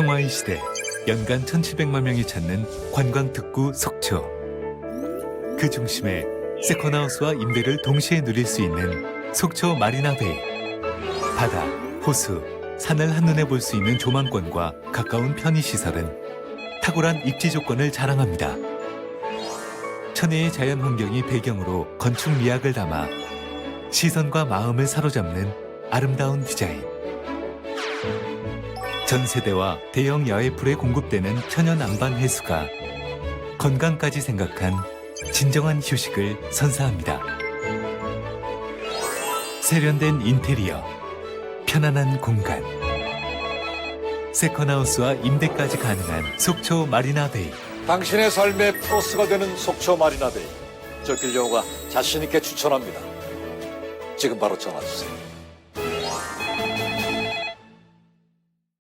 평화의 시대 연간 1700만 명이 찾는 관광 특구 속초 그 중심에 세컨하우스와 임대를 동시에 누릴 수 있는 속초 마리나베이 바다, 호수, 산을 한눈에 볼 수 있는 조망권과 가까운 편의시설은 탁월한 입지 조건을 자랑합니다. 천혜의 자연 환경이 배경으로 건축 미학을 담아 시선과 마음을 사로잡는 아름다운 디자인. 전 세대와 대형 야외 풀에 공급되는 천연 안반 해수가 건강까지 생각한 진정한 휴식을 선사합니다. 세련된 인테리어, 편안한 공간, 세컨하우스와 임대까지 가능한 속초 마리나베이. 당신의 삶의 플러스가 되는 속초 마리나베이. 저 길려오가 자신있게 추천합니다. 지금 바로 전화 주세요.